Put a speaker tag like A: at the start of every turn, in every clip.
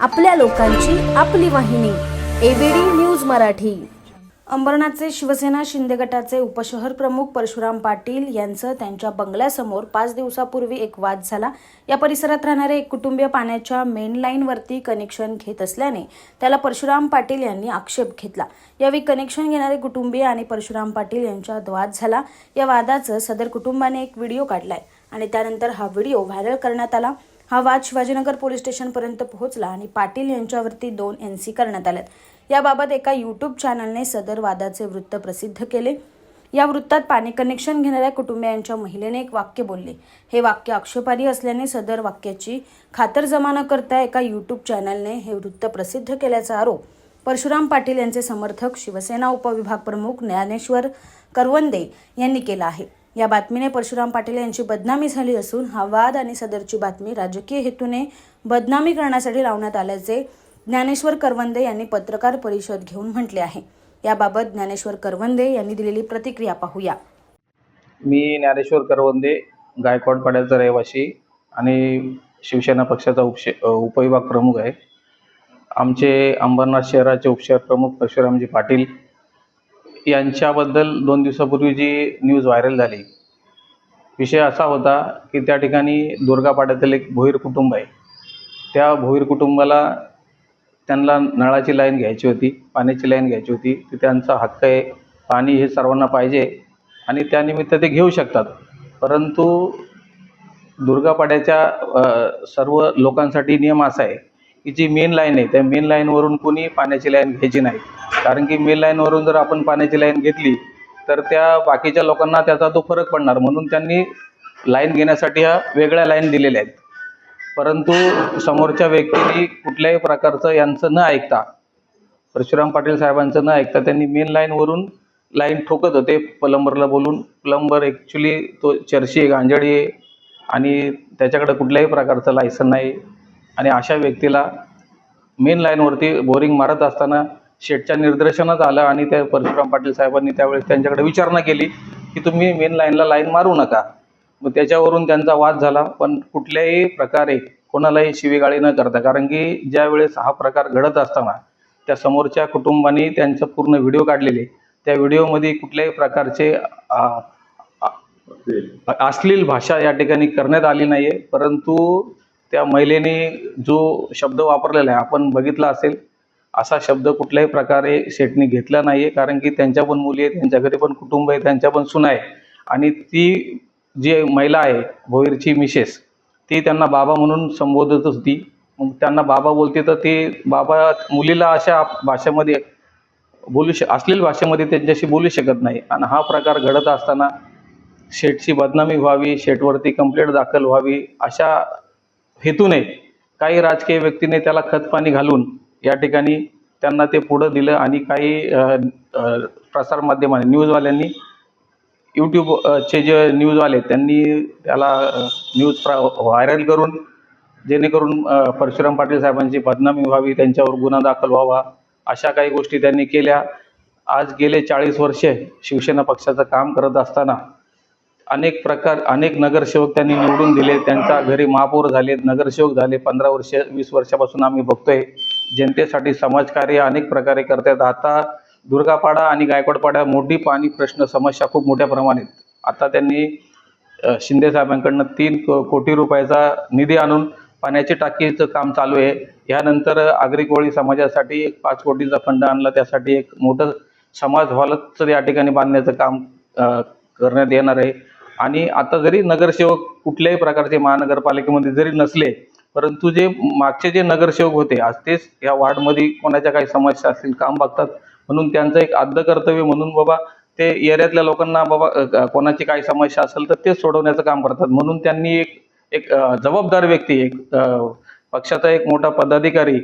A: आपल्या लोकांची आपली वाहिनी एबीडी न्यूज मराठी. अंबरनाथचे शिवसेना शिंदे गटाचे उपशहर प्रमुख परशुराम पाटील यांचं त्यांच्या बंगल्यासमोर पाच दिवसापूर्वी एक वाद झाला. या परिसरात राहणारे एक कुटुंबीय पाण्याच्या मेन लाईनवरती कनेक्शन घेत असल्याने त्याला परशुराम पाटील यांनी आक्षेप घेतला. यावेळी कनेक्शन घेणारे कुटुंबीय आणि परशुराम पाटील यांच्यात वाद झाला. या वादाचं सदर कुटुंबाने एक व्हिडिओ काढलाय आणि त्यानंतर हा व्हिडिओ व्हायरल करण्यात आला. हा वाद शिवाजीनगर पोलीस स्टेशनपर्यंत पोहोचला आणि पाटील यांच्यावरती दोन एन सी करण्यात आल्यात. याबाबत एका यूट्यूब चॅनलने सदर वादाचे वृत्त प्रसिद्ध केले. या वृत्तात पाणी कनेक्शन घेणाऱ्या कुटुंबियांच्या महिलेने एक वाक्य बोलले. हे वाक्य आक्षेपारी असल्याने सदर वाक्याची खातरजमा न करता एका यूट्यूब चॅनलने हे वृत्त प्रसिद्ध केल्याचा आरोप. परशुराम पाटील यांचे समर्थक शिवसेना उपविभाग प्रमुख ज्ञानेश्वर करवंदे यांनी केला आहे. या बातमीने परशुराम पाटील यांची बदनामी झाली असून हा वाद आणि सदरची बातमी राजकीय हेतूने बदनामी करण्यासाठी लावण्यात आल्याचे ज्ञानेश्वर करवंदे यांनी पत्रकार परिषद घेऊन म्हटले आहे. याबाबत ज्ञानेश्वर करवंदे यांनी दिलेली प्रतिक्रिया पाहूया.
B: मी ज्ञानेश्वर करवंदे गायकवाड पाड्याचा रहिवासी आणि शिवसेना पक्षाचा उपशे उपविभाग प्रमुख आहे. आमचे अंबरनाथ शहराचे उपशहर प्रमुख परशुरामजी पाटील यांच्याबद्दल दोन दिवसापूर्वी जी न्यूज व्हायरल झाली विषय असा होता की त्या ठिकाणी दुर्गापाड्यातील एक भोईर कुटुंब आहे. त्या भोईर कुटुंबाला त्यांना नळाची लाईन घ्यायची होती पाण्याची लाईन घ्यायची होती. ती त्यांचा हक्क आहे पाणी हे सर्वांना पाहिजे आणि त्यानिमित्त ते घेऊ शकतात. परंतु दुर्गापाड्याच्या सर्व लोकांसाठी नियम असा आहे की जी मेन लाईन आहे त्या मेन लाईनवरून कोणी पाण्याची लाईन घ्यायची नाही. कारण की मेन लाईनवरून जर आपण पाण्याची लाईन घेतली तर त्या बाकीच्या लोकांना त्याचा तो फरक पडणार. म्हणून त्यांनी लाईन घेण्यासाठी ह्या वेगळ्या लाईन दिलेल्या आहेत. परंतु समोरच्या व्यक्तीने कुठल्याही प्रकारचं यांचं न ऐकता परशुराम पाटील साहेबांचं न ऐकता त्यांनी मेन लाईनवरून लाईन ठोकत होते प्लंबरला बोलून. प्लंबर ॲक्च्युली तो चर्ची आहे गांजडी आहे आणि त्याच्याकडे कुठल्याही प्रकारचं लायसन नाही. आणि अशा व्यक्तीला मेन लाईनवरती बोरिंग मारत असताना शेटच्या निर्देशनात आलं आणि त्या परशुराम पाटील साहेबांनी त्यावेळेस त्यांच्याकडे विचारणा केली की तुम्ही मेन लाईनला लाईन मारू नका. मग त्याच्यावरून त्यांचा वाद झाला. पण कुठल्याही प्रकारे कोणालाही शिवीगाळी न करता कारण की ज्या वेळेस हा प्रकार घडत असताना त्या समोरच्या कुटुंबाने त्यांचं पूर्ण व्हिडिओ काढलेले. त्या व्हिडिओमध्ये कुठल्याही प्रकारचे अश्लील भाषा या ठिकाणी करण्यात आली नाही आहे परंतु त्या महिलेने जो शब्द वापरलेला आहे आपण बघितला असेल असा शब्द कुठल्याही प्रकारे शेटने घेतला नाही आहे कारण की त्यांच्या पण मुली आहेत त्यांच्या घरी पण कुटुंब आहे त्यांच्या पण सुना आहे. आणि ती जी महिला आहे भोईरची मिसेस ती त्यांना बाबा म्हणून संबोधत होती. मग त्यांना बाबा बोलते तर ते बाबा मुलीला अशा भाषेमध्ये बोलू श असलेल्या भाषेमध्ये त्यांच्याशी बोलू शकत नाही. आणि हा प्रकार घडत असताना शेटची बदनामी व्हावी शेटवरती कंप्लेंट दाखल व्हावी अशा हेतूने काही राजकीय व्यक्तीने त्याला खतपाणी घालून या ठिकाणी त्यांना ते पुढं दिलं आणि काही अ, प्रसारमाध्यमांनी न्यूजवाल्यांनी यूट्यूबचे जे न्यूजवाले त्यांनी त्याला न्यूज व्हायरल करून जेणेकरून परशुराम पाटील साहेबांची बदनामी व्हावी त्यांच्यावर गुन्हा दाखल व्हावा अशा काही गोष्टी त्यांनी केल्या. आज गेले चाळीस वर्षे शिवसेना पक्षाचं काम करत असताना अनेक प्रकार अनेक नगरसेवक त्यांनी निवडून दिले. त्यांच्या घरी महापौर झाले नगरसेवक झाले. पंधरा वर्ष वीस वर्षापासून आम्ही बघतोय. जनतेसाठी समाजकार्य अनेक प्रकारे करतात. आता दुर्गापाडा आणि गायकवाडपाडा मोठी पाणी प्रश्न समस्या खूप मोठ्या प्रमाणात आता त्यांनी शिंदे साहेबांकडनं तीन कोटी रुपयाचा निधी आणून पाण्याची टाकीचं काम चालू आहे. यानंतर आगरी कोळी समाजासाठी एक पाच कोटीचा फंड आणला. त्यासाठी एक मोठं समाज हॉलच या ठिकाणी बांधण्याचं काम करण्यात येणार आहे. आणि आता जरी नगरसेवक कुठल्याही प्रकारचे महानगरपालिकेमध्ये जरी नसले परंतु जे मागचे जे नगरसेवक होते आज तेच या वार्डमध्ये कोणाच्या काही समस्या असतील काम बघतात. म्हणून त्यांचं एक आद्य कर्तव्य म्हणून बाबा ते एरियातल्या लोकांना बाबा कोणाची काही समस्या असेल तर ते सोडवण्याचं काम करतात. म्हणून त्यांनी एक एक जबाबदार व्यक्ती एक पक्षाचा एक मोठा पदाधिकारी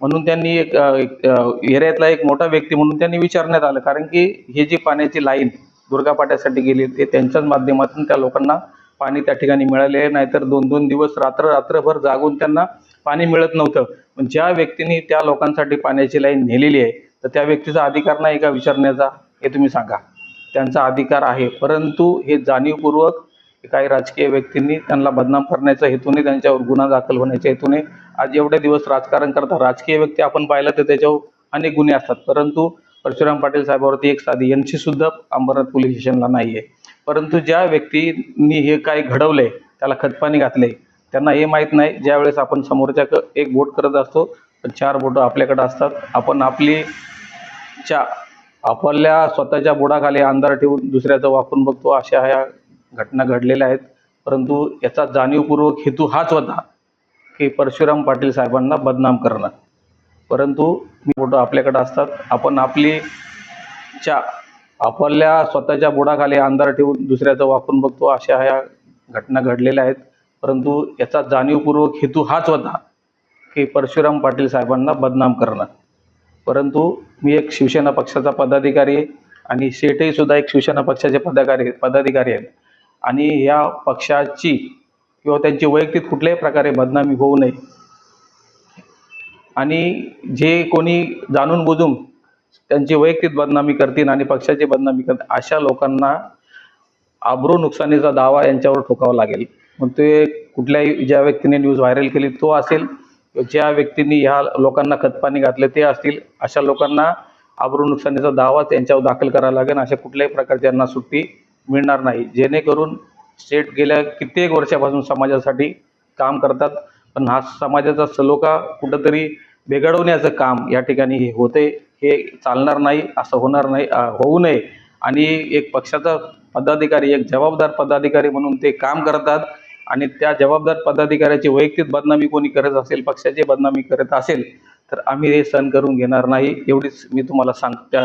B: म्हणून त्यांनी एक एक, एरियातला एक मोठा व्यक्ती म्हणून त्यांनी विचारण्यात आलं. कारण की हे जी पाण्याची लाईन दुर्गापाट्यासाठी गेली ते त्यांच्याच माध्यमातून त्या लोकांना पाणी त्या ठिकाणी मिळाले. नाहीतर दोन दोन दिवस रात्र रात्रभर जागून त्यांना पाणी मिळत नव्हतं. पण ज्या व्यक्तीने त्या लोकांसाठी पाण्याची लाईन नेलेली आहे तर त्या व्यक्तीचा अधिकार नाही का विचारण्याचा? हे तुम्ही सांगा. त्यांचा अधिकार आहे. परंतु हे जाणीवपूर्वक काही राजकीय व्यक्तींनी त्यांना बदनाम करण्याच्या हेतूने त्यांच्यावर गुन्हा दाखल होण्याच्या हेतूने आज एवढे दिवस राजकारण करतात राजकीय व्यक्ती आपण पाहिलं तर त्याच्यावर अनेक गुन्हे असतात. परंतु परशुराम पाटील साहेबावरती एक साधी यांची सुद्धा अंबरनाथ पोलीस स्टेशनला नाही आहे परंतु ज्या व्यक्तींनी हे काय घडवलंय त्याला खतपाणी घातले त्यांना हे माहीत नाही. ज्यावेळेस आपण समोरच्या क- एक बोट करत असतो तर चार बोटं आपल्याकडे असतात. आपण आपली च्या आपल्या स्वतःच्या बुडाखाली अंधार ठेवून दुसऱ्याचं वापरून बघतो. अशा ह्या घटना घडलेल्या आहेत. परंतु याचा जाणीवपूर्वक हेतू हाच होता की परशुराम पाटील साहेबांना बदनाम करणं. परंतु मी फोटो आपल्याकडे असतात. आपण आपली च्या आपल्या स्वतःच्या बुडाखाली अंधार ठेवून दुसऱ्याचं वापरून बघतो अशा ह्या घटना घडलेल्या आहेत. परंतु याचा जाणीवपूर्वक हेतू हाच होता की परशुराम पाटील साहेबांना बदनाम करणं. परंतु मी एक शिवसेना पक्षाचा पदाधिकारी आहे आणि शेटही सुद्धा एक शिवसेना पक्षाचे पदाधिकारी पदाधिकारी आहेत. आणि या पक्षाची किंवा त्यांची वैयक्तिक कुठल्याही प्रकारे बदनामी होऊ नये आणि जे कोणी जाणून बुजून त्यांची वैयक्तिक बदनामी करतील आणि पक्षाची बदनामी करतील अशा लोकांना आब्रू नुकसानीचा दावा यांच्यावर ठोकावा लागेल. मग ते कुठल्याही ज्या व्यक्तीने न्यूज व्हायरल केली तो असेल. ज्या व्यक्तींनी ह्या लोकांना खतपाणी घातले ते असतील. अशा लोकांना आब्रू नुकसानीचा दावा त्यांच्यावर दाखल करावा लागेल. अशा कुठल्याही प्रकारची त्यांना सुट्टी मिळणार नाही. जेणेकरून स्टेट गेल्या कित्येक वर्षापासून समाजासाठी काम करतात. पण हा समाजाचा सलोखा कुठंतरी बिघडवण्याचं काम या ठिकाणी हे होते. हे चालणार नाही असं होणार नाही होऊ नये. आणि एक पक्षाचा पदाधिकारी एक जबाबदार पदाधिकारी म्हणून ते काम करतात. आणि त्या जबाबदार पदाधिकाऱ्याची वैयक्तिक बदनामी कोणी करत असेल पक्षाची बदनामी करत असेल तर आम्ही हे सहन करून घेणार नाही. एवढीच मी तुम्हाला सांग त्या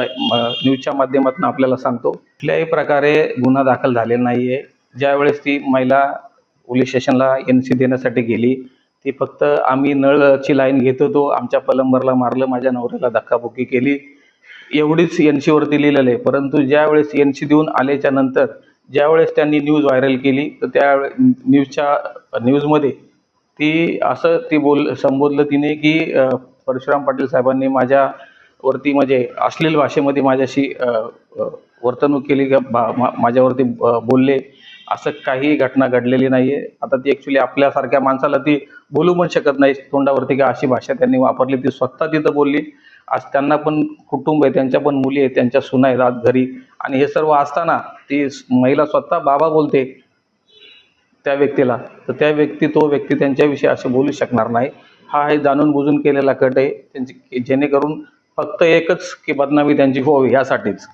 B: न्यूजच्या माध्यमातून आपल्याला सांगतो. कुठल्याही प्रकारे गुन्हा दाखल झालेला नाही आहे ज्यावेळेस ती महिला पोलीस स्टेशनला एन सी देण्यासाठी गेली ती फक्त आम्ही नळची लाईन घेत होतो आमच्या पलंबरला मारलं माझ्या नवऱ्याला धक्काबुक्की केली. एवढीच एन सीवरती लिहिलेलं आहे. परंतु ज्यावेळेस एन सी देऊन आल्याच्यानंतर ज्यावेळेस त्यांनी न्यूज व्हायरल केली तर त्या न्यूजच्या न्यूजमध्ये ती असं ती बोल संबोधलं तिने की परशुराम पाटील साहेबांनी माझ्यावरती म्हणजे अश्लील भाषेमध्ये माझ्याशी वर्तणूक केली का बा- मा- माझ्यावरती बोलले. असं काही घटना घडलेली नाहीये. आता ती ॲक्च्युली आपल्यासारख्या माणसाला ती बोलू पण शकत नाही. तोंडावरती का अशी भाषा त्यांनी वापरली ती स्वतः तिथं बोलली. आज त्यांना पण कुटुंब आहे त्यांच्या पण मुली आहेत त्यांच्या सुना आहेत आज घरी. आणि हे सर्व असताना ती महिला स्वतः बाबा बोलते त्या व्यक्तीला. तर त्या व्यक्ती तो व्यक्ती त्यांच्याविषयी असे बोलू शकणार नाही. हा हे जाणून बुजून केलेला कट आहे. त्यांची जेणेकरून फक्त एकच की बदनामी त्यांची व्हावी यासाठीच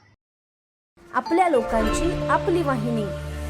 A: आपल्या लोकांची आपली वाहिनी.